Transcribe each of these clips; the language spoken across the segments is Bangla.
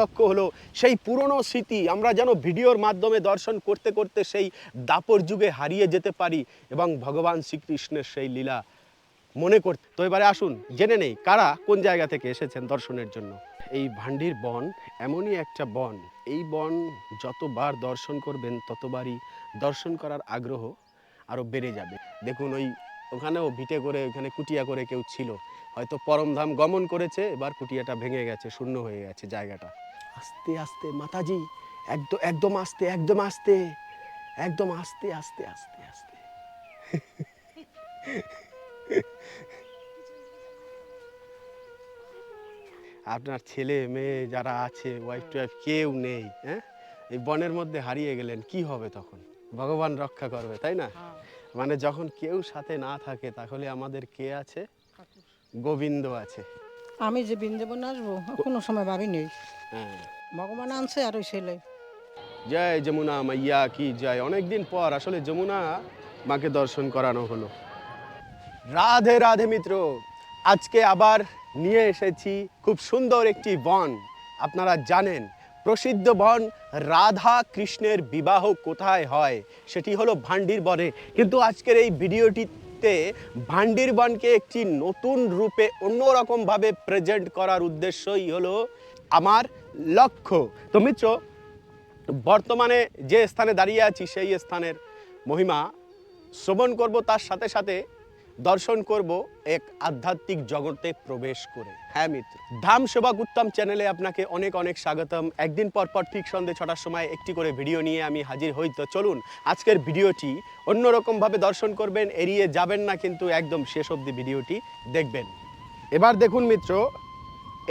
লক্ষ্য হলো সেই পুরনো স্মৃতি। আমরা যেন ভিডিওর মাধ্যমে দর্শন করতে করতে সেই দাপর যুগে হারিয়ে যেতে পারি এবং ভগবান শ্রীকৃষ্ণের সেই লীলা মনে করতে। তো এবারে আসুন, জেনে নেই কারা কোন জায়গা থেকে এসেছেন দর্শনের জন্য। এই ভান্ডির বন এমনই একটা বন। এই বন যতবার দর্শন করবেন ততবারই দর্শন করার আগ্রহ আরও বেড়ে যাবে। দেখুন ওই ওখানেও ভিটে করে, ওখানে কুটিয়া করে কেউ ছিল। হয়তো পরমধাম গমন করেছে, এবার কুটিয়াটা ভেঙে গেছে, শূন্য হয়ে গেছে জায়গাটা। আস্তে আস্তে মাতাজি একদম একদম আস্তে একদম আস্তে একদম আস্তে আস্তে আস্তে আস্তে। আপনার ছেলে মেয়ে যারা আছে ওয়াইফ টুয়াইফ কেউ নেই হ্যাঁ? এই বনের মধ্যে হারিয়ে গেলেন কি হবে তখন? ভগবান রক্ষা করবে তাই না? মানে যখন কেউ সাথে না থাকে তাহলে আমাদের কে আছে? গোবিন্দ আছে। আমি যে বৃন্দাবন আসব কোনো সময় ভাবি নেই। হ্যাঁ। ভগবান আনছে আর ওই ছেলে। জয় যমুনা মাইয়া কি জয়। অনেকদিন পর আসলে যমুনা মাকে দর্শন করানো হলো। রাধে রাধে মিত্র আজকে আবার নিয়ে এসেছি খুব সুন্দর একটি বন। আপনারা জানেন প্রসিদ্ধ বন রাধা কৃষ্ণের বিবাহ কোথায় হয় সেটি হলো ভান্ডির বনে কিন্তু আজকের এই ভিডিওটিতে ভান্ডির বনকে একটি নতুন রূপে অন্যরকমভাবে প্রেজেন্ট করার উদ্দেশ্যই হলো আমার লক্ষ্য। তো মিত্র, বর্তমানে যে স্থানে দাঁড়িয়ে আছি সেই স্থানের মহিমা শ্রবণ করব তার সাথে সাথে দর্শন করব এক আধ্যাত্মিক জগতে প্রবেশ করে। হ্যাঁ মিত্র, ধাম সেবক উত্তম চ্যানেলে আপনাকে অনেক অনেক স্বাগতম। একদিন পর পর ঠিক সন্ধ্যে ছটার সময় একটি করে ভিডিও নিয়ে আমি হাজির হই। তো চলুন, আজকের ভিডিওটি অন্যরকমভাবে দর্শন করবেন, এড়িয়ে যাবেন না কিন্তু একদম শেষ অবধি ভিডিওটি দেখবেন। এবার দেখুন মিত্র,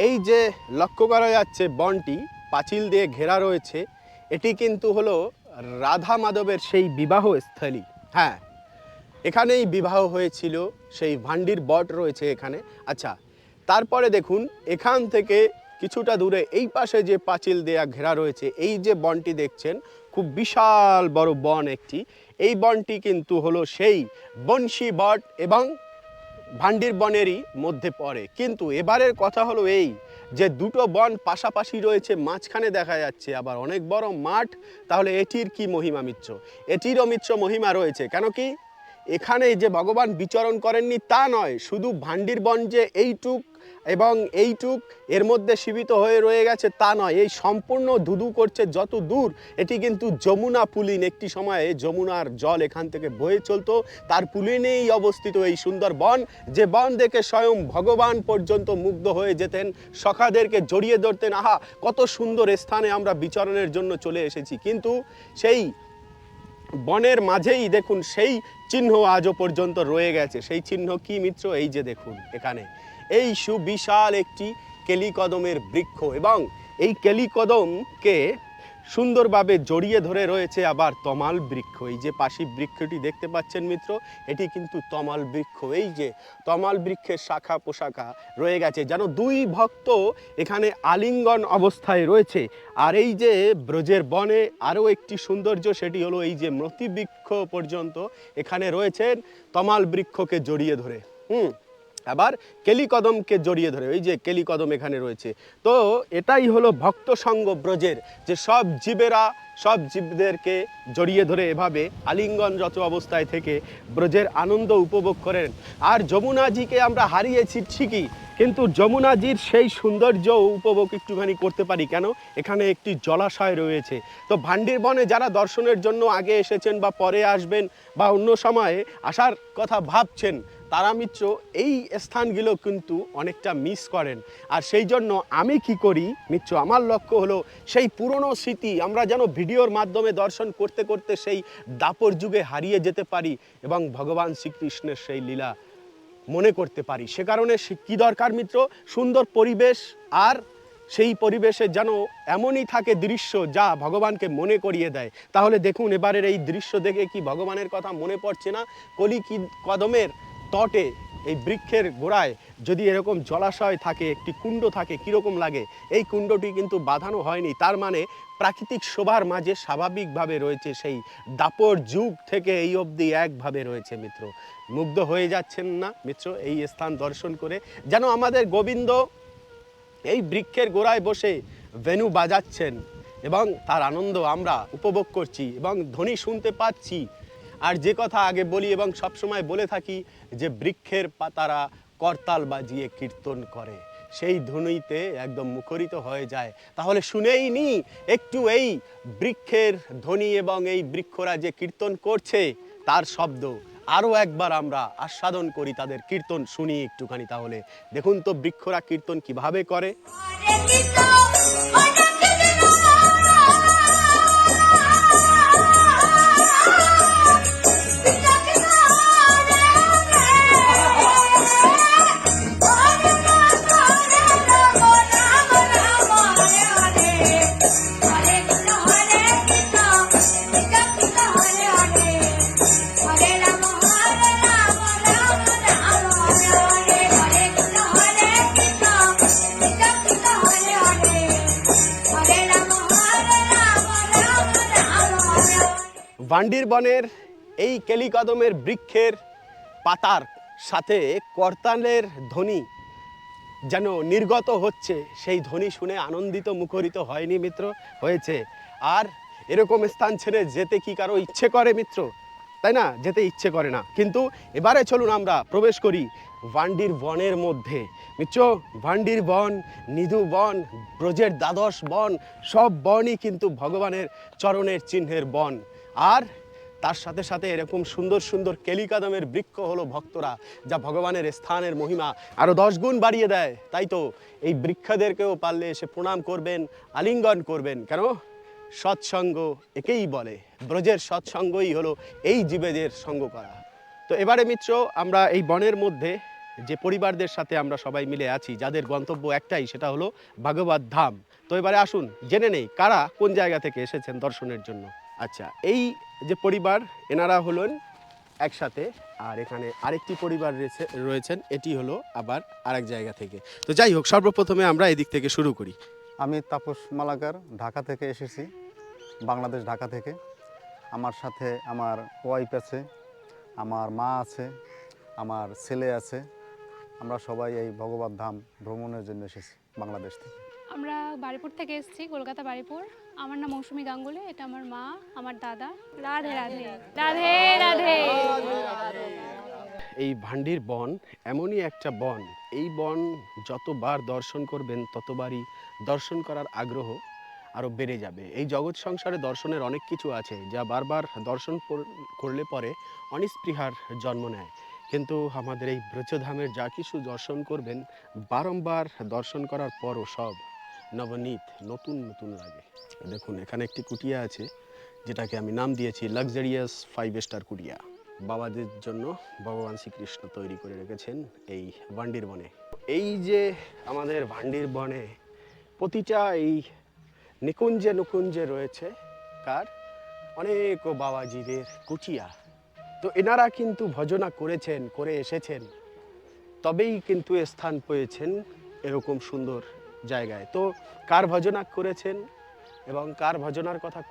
এই যে লক্ষ্য করা যাচ্ছে বনটি, পাঁচিল দিয়ে ঘেরা রয়েছে, এটি কিন্তু হলো রাধা মাধবের সেই বিবাহ স্থলী হ্যাঁ এখানেই বিবাহ হয়েছিল, সেই ভান্ডির বট রয়েছে এখানে। আচ্ছা তারপরে দেখুন, এখান থেকে কিছুটা দূরে এই পাশে যে পাঁচিল দেয়া ঘেরা রয়েছে, এই যে বনটি দেখছেন, খুব বিশাল বড় বন একটি। এই বনটি কিন্তু হলো সেই বংশী বট এবং ভান্ডির বনেরই মধ্যে পড়ে। কিন্তু এবারের কথা হলো এই যে দুটো বন পাশাপাশি রয়েছে, মাঝখানে দেখা যাচ্ছে আবার অনেক বড় মাঠ, তাহলে এটির কি মহিমা মিত্র? এটিরও মিত্র মহিমা রয়েছে। কেন কি? এখানে যে ভগবান বিচরণ করেননি তা নয়, শুধু ভান্ডির বন যে এইটুক এবং এইটুক এর মধ্যে সীমিত হয়ে রয়ে গেছে তা নয়, এই সম্পূর্ণ ধুধু করছে যত দূর, এটি কিন্তু যমুনা পুলিন। একটি সময়ে যমুনার জল এখান থেকে বয়ে চলতো, তার পুলিনেই অবস্থিত এই সুন্দর বন যে বন দেখে স্বয়ং ভগবান পর্যন্ত মুগ্ধ হয়ে যেতেন, সখাদেরকে জড়িয়ে ধরতেন। আহা, কত সুন্দর স্থানে আমরা বিচরণের জন্য চলে এসেছি। কিন্তু সেই বনের মাঝেই দেখুন, সেই চিহ্ন আজও পর্যন্ত রয়ে গেছে। সেই চিহ্ন কি মিত্র? এই যে দেখুন এখানে। এই সুবিশাল একটি কেলিকদমের বৃক্ষ এবং এই কেলিকদমকে সুন্দরভাবে জড়িয়ে ধরে রয়েছে আবার তমাল বৃক্ষ। এই যে পাশি বৃক্ষটি দেখতে পাচ্ছেন মিত্র, এটি কিন্তু তমাল বৃক্ষ। এই যে তমাল বৃক্ষের শাখা পোশাখা রয়ে গেছে, যেন দুই ভক্ত এখানে আলিঙ্গন অবস্থায় রয়েছে। আর এই যে ব্রজের বনে আরও একটি সৌন্দর্য, সেটি হলো এই যে মতি বৃক্ষ পর্যন্ত এখানে রয়েছেন তমাল বৃক্ষকে জড়িয়ে ধরে। হুম আবার কেলিকদমকে জড়িয়ে ধরে, ওই যে কেলিকদম এখানে রয়েছে। তো এটাই হলো ভক্ত সঙ্গ ব্রজের, যে সব জীবেরা, সব জীবদেরকে জড়িয়ে ধরে এভাবে আলিঙ্গনরত অবস্থায় থেকে ব্রজের আনন্দ উপভোগ করেন। আর যমুনাজিকে আমরা হারিয়েছি ঠিকই, কিন্তু যমুনাজির সেই সৌন্দর্য উপভোগ একটুখানি করতে পারি কেন? এখানে একটি জলাশয় রয়েছে। তো ভান্ডির বনে যারা দর্শনের জন্য আগে এসেছেন বা পরে আসবেন বা অন্য সময়ে আসার কথা ভাবছেন তারা মিত্র, এই স্থানগুলো কিন্তু অনেকটা মিস করেন। আর সেই জন্য আমি কি করি, মিত্র, আমার লক্ষ্য হলো সেই পুরনো স্মৃতি, আমরা যেন ভিডিওর মাধ্যমে দর্শন করতে করতে সেই দাপর যুগে হারিয়ে যেতে পারি এবং ভগবান শ্রীকৃষ্ণের সেই লীলা মনে করতে পারি। সে কারণে কি দরকার মিত্র? সুন্দর পরিবেশ আর সেই পরিবেশে যেন এমনই থাকে দৃশ্য যা ভগবানকে মনে করিয়ে দেয়। তাহলে দেখুন, এবারের এই দৃশ্য দেখে কি ভগবানের কথা মনে পড়ছে না? কলি কি কদমের? তটে এই বৃক্ষের গোড়ায় যদি এরকম জলাশয় থাকে, একটি কুণ্ড থাকে, কীরকম লাগে? এই কুণ্ডটি কিন্তু বাঁধানো হয়নি। তার মানে প্রাকৃতিক শোভার মাঝে স্বাভাবিকভাবে রয়েছে সেই দাপর যুগ থেকে এই অবধি একভাবে রয়েছে মিত্র। মুগ্ধ হয়ে যাচ্ছেন না? মিত্র, এই স্থান দর্শন করে যেন আমাদের গোবিন্দ এই বৃক্ষের গোড়ায় বসে ভেনু বাজাচ্ছেন এবং তার আনন্দ আমরা উপভোগ করছি এবং ধ্বনি শুনতে পাচ্ছি। আর যে কথা আগে বলি এবং সবসময় বলে থাকি যে বৃক্ষের পাতারা করতাল বাজিয়ে কীর্তন করে। সেই ধ্বনিতে একদম মুখরিত হয়ে যায়। তাহলে শুনেই নি, একটু এই বৃক্ষের ধ্বনি এবং এই বৃক্ষরা যে কীর্তন করছে, তার শব্দ। আরও একবার আমরা আস্বাদন করি তাদের কীর্তন, শুনি একটুখানি তাহলে। দেখুন তো বৃক্ষরা কীর্তন কীভাবে করে। ভান্ডির বনের এই কেলিকদমের বৃক্ষের পাতার সাথে করতালের ধ্বনি যেন নির্গত হচ্ছে, সেই ধ্বনি শুনে আনন্দিত মুখরিত হয়নি মিত্র, হয়েছে। আর এরকম স্থান ছেড়ে যেতে কি কারও ইচ্ছে করে মিত্র? তাই না? যেতে ইচ্ছে করে না। কিন্তু এবারে চলুন আমরা প্রবেশ করি ভান্ডির বনের মধ্যে। মিত্র ভান্ডির বন, নিধু বন, ব্রজের দ্বাদশ বন, সব বনই কিন্তু ভগবানের চরণের চিহ্নের বন। আর তার সাথে সাথে এরকম সুন্দর সুন্দর কেলিকাদমের বৃক্ষ হলো ভক্তরা, যা ভগবানের স্থানের মহিমা। আরও দশ গুণ বাড়িয়ে দেয়, তাই তো? এই বৃক্ষদেরকেও পারলে এসে প্রণাম করবেন, আলিঙ্গন করবেন, কেন? সৎসঙ্গ একেই বলে, ব্রজের সৎসঙ্গই হলো এই জীবেদের সঙ্গ করা। তো এবারে মিত্র, আমরা এই বনের মধ্যে যে পরিবারদের সাথে আমরা সবাই মিলে আছি, যাদের গন্তব্য একটাই, সেটা হলো ভাগবত ধাম। তো এবারে আসুন, জেনে নেই কারা কোন জায়গা থেকে এসেছেন দর্শনের জন্য। আচ্ছা এই যে পরিবার, এনারা হলেন একসাথে, আর এখানে আরেকটি পরিবার রয়েছে, রয়েছেন, এটি হলো আবার আরেক জায়গা থেকে। তো যাই হোক, সর্বপ্রথমে আমরা এদিক থেকে শুরু করি। আমি তাপস মালাকার, ঢাকা থেকে এসেছি, বাংলাদেশ, ঢাকা থেকে। আমার সাথে আমার ওয়াইফ আছে, আমার মা আছে, আমার ছেলে আছে। আমরা সবাই এই ভগবত ধাম ভ্রমণের জন্য এসেছি, বাংলাদেশ থেকে। আমরা বাড়িপুর থেকে এসেছি, কলকাতা বাড়িপুর আমার নাম মৌসুমী গাঙ্গুলি, এটা আমার মা, আমার দাদা। রাধে রাধে। রাধে রাধে। এই ভান্ডির বন এমনই একটা বন। এই বন যতবার দর্শন করবেন, ততবারই দর্শন করার আগ্রহ আরও বেড়ে যাবে। এই জগৎ সংসারে দর্শনের অনেক কিছু আছে, যা বারবার দর্শন করলে পরে অনিস্পৃহার জন্ম নেয়। কিন্তু আমাদের এই ব্রজধামের যা কিছু দর্শন করবেন, বারংবার দর্শন করার পরও সব নবনীত, নতুন নতুন লাগে দেখুন, এখানে একটি কুটিয়া আছে, যেটাকে আমি নাম দিয়েছি লাক্সারিয়াস ফাইভ স্টার কুটিয়া। বাবাদের জন্য ভগবান শ্রীকৃষ্ণ তৈরি করে রেখেছেন এই ভান্ডির বনে এই যে আমাদের ভান্ডির বনে প্রতিটা এই নিকুঞ্জে নিকুঞ্জে রয়েছে, কার? অনেক বাবাজিদের কুটিয়া। তো এনারা কিন্তু ভজনা করেছেন, করে এসেছেন। তবেই কিন্তু স্থান পেয়েছেন এরকম সুন্দর জায়গায়। তো কার ভজনা করেছেন এবং কার ভজনার কথা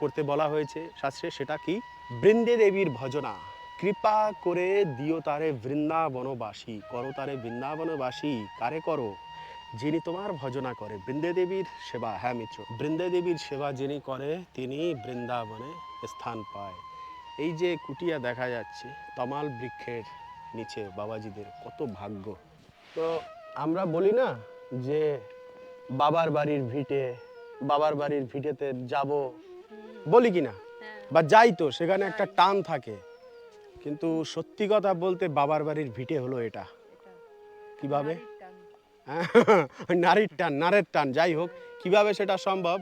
করতে বলা হয়েছে শাস্ত্রে সেটা কি? বৃন্দে দেবীর ভজনা। কৃপা করে দিও তারে বৃন্দাবনবাসী। করো তারে বৃন্দাবনবাসী। কারে করো? যিনি তোমার ভজনা করে। বৃন্দে দেবীর সেবা। হ্যাঁ মিত্র। বৃন্দে দেবীর সেবা যিনি করে, তিনি বৃন্দাবনে স্থান পায়। এই যে কুটিয়া দেখা যাচ্ছে, তমাল বৃক্ষের নিচে বাবাজিদের, কত ভাগ্য। তো আমরা বলি না যে বাবার বাড়ির ভিটে বাবার বাড়ির ভিটেতে যাব বলি কি না বা যাই তো সেখানে একটা টান থাকে। কিন্তু সত্যি কথা বলতে বাবার বাড়ির ভিটে হলো এটা। কীভাবে? নারীর টান নারের টান যাই হোক কীভাবে সেটা সম্ভব?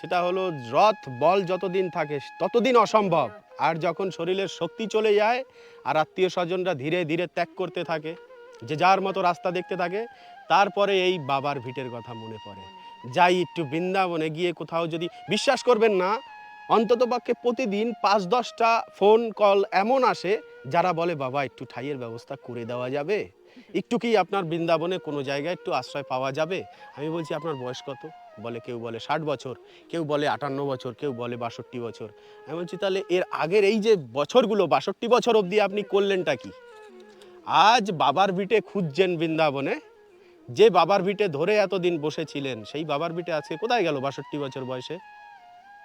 সেটা হলো রথ বল যতদিন থাকে ততদিন অসম্ভব। আর যখন শরীরের শক্তি চলে যায় আর আত্মীয় স্বজনরা ধীরে ধীরে ত্যাগ করতে থাকে যে যার মতো রাস্তা দেখতে থাকে তারপরে এই বাবার ভিটের কথা মনে পড়ে। যাই একটু বৃন্দাবনে গিয়ে কোথাও যদি বিশ্বাস করবেন না, অন্তত পক্ষে প্রতিদিন পাঁচ দশটা ফোন কল এমন আসে, যারা বলে, বাবা, একটু ঠাইয়ের ব্যবস্থা করে দেওয়া যাবে? একটু কি আপনার বৃন্দাবনে কোনো জায়গায় একটু আশ্রয় পাওয়া যাবে? আমি বলছি, আপনার বয়স কত? বলে, কেউ বলে ষাট বছর, কেউ বলে আটান্ন বছর, কেউ বলে বাষট্টি বছর। আমি বলছি, তাহলে এর আগের এই যে বছরগুলো, বাষট্টি বছর অবধি আপনি করলেনটা কি? আজ বাবার ভিটে খুঁজছেন বৃন্দাবনে যে বাবার ভিটে ধরে এতদিন বসেছিলেন, সেই বাবার ভিটে আছে কোথায় গেল বাষট্টি বছর বয়সে?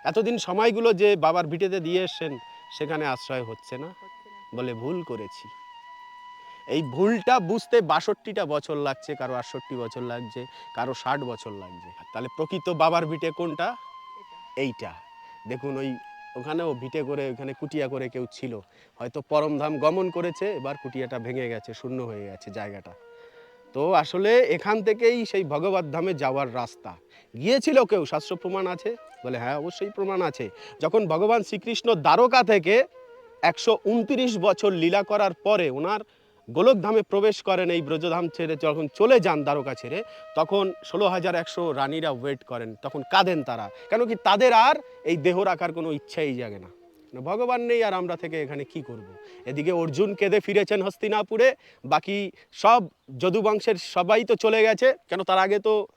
এতদিন সময়গুলো যে বাবার ভিটেতে দিয়ে এসছেন, সেখানে আশ্রয় হচ্ছে না বলে ভুল করেছি। এই ভুলটা বুঝতে বাষট্টিটা বছর লাগছে, কারও আটষট্টি বছর লাগছে, কারও ষাট বছর লাগছে। তাহলে প্রকৃত বাবার ভিটে কোনটা? এইটা। দেখুন, ওই ওখানেও ভিটে করে, ওখানে কুটিয়া করে কেউ ছিল। হয়তো পরমধাম গমন করেছে, এবার কুটিয়াটা ভেঙে গেছে, শূন্য হয়ে গেছে জায়গাটা। তো আসলে এখান থেকেই সেই ভগবত ধামে যাওয়ার রাস্তা। গিয়েছিল কেউ? শাস্ত্র প্রমাণ আছে? বলে হ্যাঁ অবশ্যই প্রমাণ আছে। যখন ভগবান শ্রীকৃষ্ণ দ্বারকা থেকে একশো উনত্রিশ বছর লীলা করার পরে ওনার গোলকধামে প্রবেশ করেন এই ব্রজধাম ছেড়ে, যখন চলে যান দ্বারকা ছেড়ে, তখন ষোলো হাজার একশো রানীরা ওয়েট করেন, তখন কাঁদেন তারা। কেন কি তাদের আর এই দেহ রাখার কোনো ইচ্ছাই জাগে না। না, ভগবান নেই আর আমরা থেকে এখানে কি করব। এদিকে অর্জুন কেঁদে ফিরেছেন হস্তিনাপুরে। বাকি সব যদুবংশের সবাই তো চলে গেছে। কেন তার আগে তো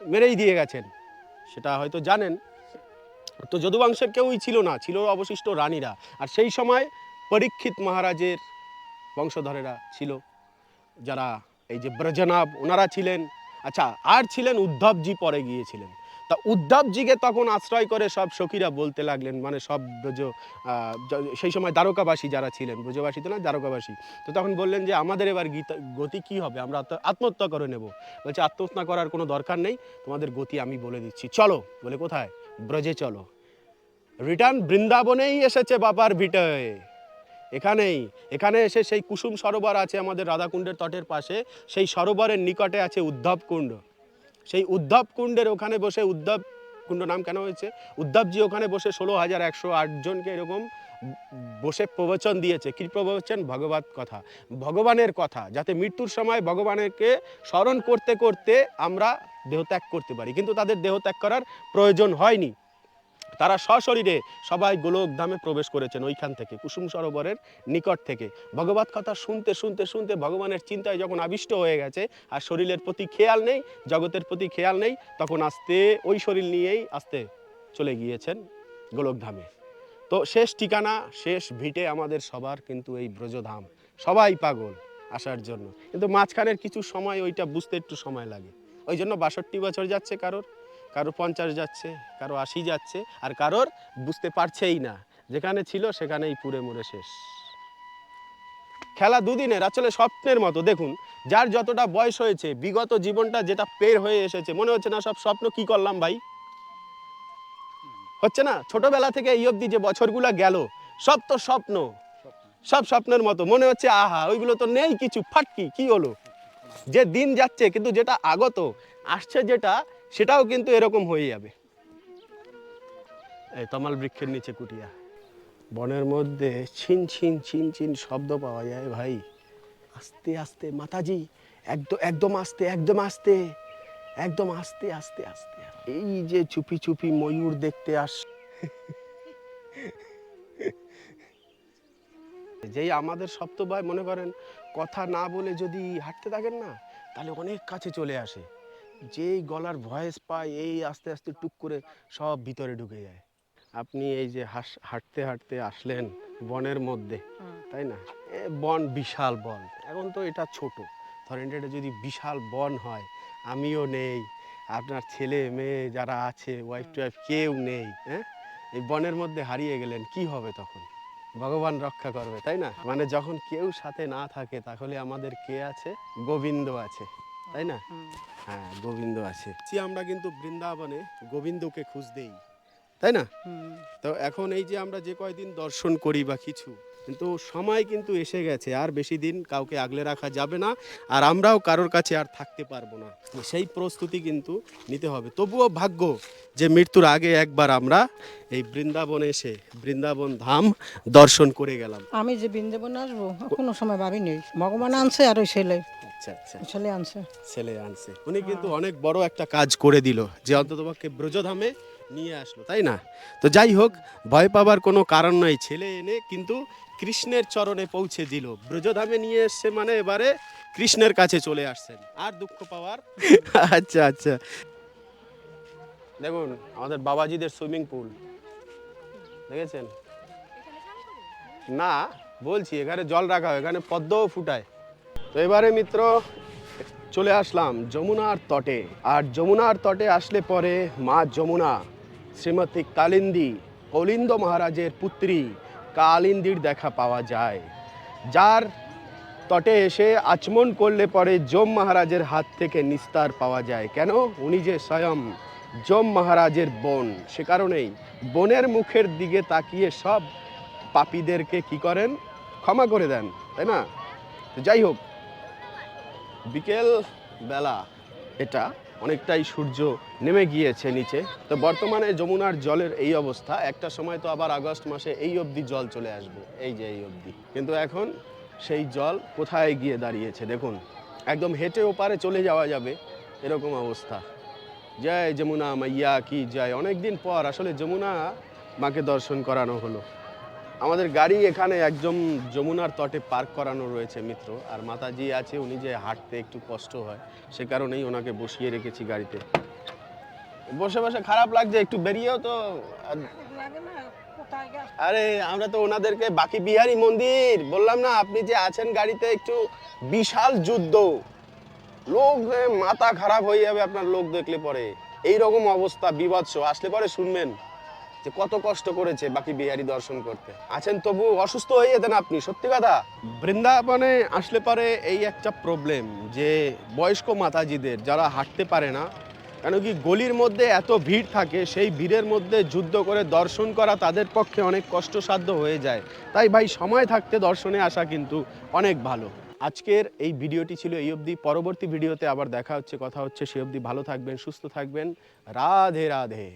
মেরেই দিয়ে গেছেন? সেটা হয়তো জানেন। তো যদুবংশের কেউই ছিল না ছিল অবশিষ্ট রানীরা। আর সেই সময় পরীক্ষিত মহারাজের বংশধরেরা ছিল। যারা এই যে ব্রজনাব ওনারা ছিলেন। আচ্ছা আর ছিলেন উদ্ধবজি পরে গিয়েছিলেন। তা উদ্ধবজিকে তখন আশ্রয় করে সব সখীরা বলতে লাগলেন মানে সব ব্রজ সেই সময় দ্বারকাবাসী যারা ছিলেন, ব্রজবাসী তো না, দ্বারকাবাসী। তো তখন বললেন যে, আমাদের এবার গীতা, গতি কি হবে? আমরা আত্মহত্যা করে নেব। বলছে, আত্মহত্যা করার কোনো দরকার নেই, তোমাদের গতি আমি বলে দিচ্ছি। চলো। বলে, কোথায়? ব্রজে চলো। রিটার্ন বৃন্দাবনেই এসেছে বাবার ভিটে এখানেই, এখানে এসে সেই কুসুম সরোবর আছে আমাদের রাধাকুণ্ডের তটের পাশে, সেই সরোবরের নিকটে আছে উদ্ধব কুণ্ড। সেই উদ্ধব কুণ্ডের ওখানে বসে, উদ্ধব কুণ্ড নাম কেন হয়েছে? উদ্ধবজি ওখানে বসে ষোলো হাজার একশো আটজনকে এরকম বসে প্রবচন দিয়েছে। কী প্রবচন? ভগবত কথা। ভগবানের কথা, যাতে মৃত্যুর সময় ভগবানকে স্মরণ করতে করতে আমরা দেহত্যাগ করতে পারি। কিন্তু তাদের দেহত্যাগ করার প্রয়োজন হয়নি। তারা সশরীরে সবাই গোলক ধামে প্রবেশ করেছেন ওইখান থেকে, কুসুম সরোবরের নিকট থেকে। ভগবত কথা শুনতে শুনতে শুনতে ভগবানের চিন্তায় যখন আবিষ্ট হয়ে গেছে, আর শরীরের প্রতি খেয়াল নেই, জগতের প্রতি খেয়াল নেই, তখন আস্তে ওই শরীর নিয়েই আস্তে চলে গিয়েছেন গোলকধামে। তো শেষ ঠিকানা, শেষ ভিটে আমাদের সবার কিন্তু এই ব্রজধাম। সবাই পাগল আসার জন্য। কিন্তু মাঝখানের কিছু সময় ওইটা বুঝতে একটু সময় লাগে। ওই জন্য বাষট্টি বছর যাচ্ছে কারোর। কারও পঞ্চাশ যাচ্ছে, কারও আশি যাচ্ছে, আর কারোর বুঝতে পারছেই না। যেখানে ছিল সেখানেই পুরে মুড়ে শেষ। খেলা দুদিনের, আসলে স্বপ্নের মতো। দেখুন, যার যতটা বয়স হয়েছে, বিগত জীবনটা যেটা পের হয়ে এসেছে, মনে হচ্ছে না সব স্বপ্ন কি করলাম ভাই? হচ্ছে না? ছোটবেলা থেকে এই অবধি যে বছরগুলো গেল, সব তো স্বপ্ন। সব স্বপ্নের মতো। মনে হচ্ছে, আহা, ওইগুলো তো নেই কিছু, ফাটকি, কি হলো? যে দিন যাচ্ছে, কিন্তু যেটা আগত, আসছে যেটা সেটাও কিন্তু এরকম হয়ে যাবে। এই তমাল বৃক্ষের নিচে কুটিয়া। বনের মধ্যে ছিন ছিন ছিন ছিন শব্দ পাওয়া যায় ভাই। আস্তে আস্তে মাতাজি, একদম একদম আস্তে একদম আস্তে একদম আস্তে আস্তে আস্তে। এই যে চুপি চুপি ময়ূর দেখতে আস যেই আমাদের সপ্ত ভাই মনে করেন, কথা না বলে যদি হাঁটতে থাকেন না, তাহলে অনেক কাছে চলে আসে। যেই গলার ভয়েস পায় এই আস্তে আস্তে টুক করে সব ভিতরে ঢুকে যায়। আপনি এই যে হাস হাঁটতে হাঁটতে আসলেন বনের মধ্যে তাই না? এ বন বিশাল বন। এখন তো এটা ছোট। ধরেন এটা যদি বিশাল বন হয় আমিও নেই আপনার ছেলে মেয়ে যারা আছে ওয়াইফ টুয়াইফ কেউ নেই হ্যাঁ? এই বনের মধ্যে হারিয়ে গেলেন কি হবে তখন? ভগবান রক্ষা করবে তাই না? মানে যখন কেউ সাথে না থাকে তাহলে আমাদের কে আছে? গোবিন্দ আছে তাই না? হ্যাঁ গোবিন্দ আছে। আমরা কিন্তু বৃন্দাবনে গোবিন্দকে খুঁজতেই। তাই না? তো এখন এই যে আমরা যে কয়দিন দর্শন করি বা কিছু কিন্তু সময় কিন্তু এসে গেছে আর বেশি দিন কাউকে আগলে রাখা যাবে না আর আমরাও কারোর কাছে আর থাকতে পারব না। সেই প্রস্তুতি কিন্তু নিতে হবে। তবুও ভাগ্য যে মৃত্যুর আগে একবার আমরা এই বৃন্দাবনে এসে বৃন্দাবন ধাম দর্শন করে গেলাম। আমি যে বৃন্দাবন আসব কোনো সময় ভাবি নেই ভগবান আনছে আর ওই ছেলে। আচ্ছা আচ্ছা। ছেলে আনছে। ছেলে আনছে। উনি কিন্তু অনেক বড় একটা কাজ করে দিল যে অন্ততপক্ষে ব্রজধামে নিয়ে আসলো, তাই না? তো যাই হোক, ভয় পাবার কোনো কারণ নয় ছেলে এনে কিন্তু কৃষ্ণের চরণে পৌঁছে দিল। ব্রজধামে নিয়ে এসছে মানে এবারে কৃষ্ণের কাছে চলে আসছেন, আর দুঃখ পাওয়ার আচ্ছা আচ্ছা। দেখুন, আমাদের বাবাজিদের সুইমিং পুল, দেখেছেন? না, বলছি, এখানে জল রাখা হয়, এখানে পদ্মও ফুটায়। তো এবারে মিত্র, চলে আসলাম যমুনার তটে, আর যমুনার তটে আসলে পরে মা যমুনা। শ্রীমতী কালিন্দী কলিন্দ মহারাজের পুত্রী কালিন্দির দেখা পাওয়া যায়। যার তটে এসে আচমন করলে পরে যম মহারাজের হাত থেকে নিস্তার পাওয়া যায়। কেন? উনি যে স্বয়ং যম মহারাজের বোন, সে কারণেই বোনের মুখের দিকে তাকিয়ে সব পাপীদেরকে কি করেন? ক্ষমা করে দেন, তাই না? যাই হোক, বিকেল বেলা এটা অনেকটাই সূর্য নেমে গিয়েছে নিচে। তো বর্তমানে যমুনার জলের এই অবস্থা, একটা সময় তো আবার আগস্ট মাসে এই অবধি জল চলে আসবে, এই যে এই অবধি। কিন্তু এখন সেই জল কোথায় গিয়ে দাঁড়িয়েছে দেখুন। একদম হেঁটে ওপারে চলে যাওয়া যাবে, এরকম অবস্থা। জয় যমুনা মাইয়া কি জয়। অনেক দিন পর আসলে যমুনা মাকে দর্শন করানো হলো। আমাদের গাড়ি এখানে একদম যমুনার তটে পার্ক করানো রয়েছে মিত্র। আর মাতাজি আছে, উনি যে হাঁটতে একটু কষ্ট হয়, সে কারণেই ওনাকে বসিয়ে রেখেছি গাড়িতে। বসে বসে খারাপ লাগছে, একটু বেরিয়েও তো, আরে আমরা তো ওনাদেরকে বাকি বিহারি মন্দির, বললাম না, আপনি যে আছেন গাড়িতে একটু বিশাল যুদ্ধ। লোক মাথা খারাপ হয়ে যাবে আপনার লোক দেখলে পরে। এই রকম অবস্থা, বিভৎস, আসলে পরে শুনবেন। যে কত কষ্ট করেছে বাকি বিহারি দর্শন করতে। আছেন তবু অসুস্থ হয়ে যেতেন আপনি, সত্যি কথা? বৃন্দাবনে আসলে পরে এই একটা প্রবলেম যে বয়স্ক মাতাজিদের যারা হাঁটতে পারে না, কেন কি গলির মধ্যে এত ভিড় থাকে, সেই ভিড়ের মধ্যে যুদ্ধ করে দর্শন করা তাদের পক্ষে অনেক কষ্টসাধ্য হয়ে যায়। তাই ভাই, সময় থাকতে দর্শনে আসা কিন্তু অনেক ভালো। আজকের এই ভিডিওটি ছিল এই অবধি। পরবর্তী ভিডিওতে আবার দেখা হচ্ছে, কথা হচ্ছে। সে অবধি ভালো থাকবেন, সুস্থ থাকবেন। রাধে রাধে।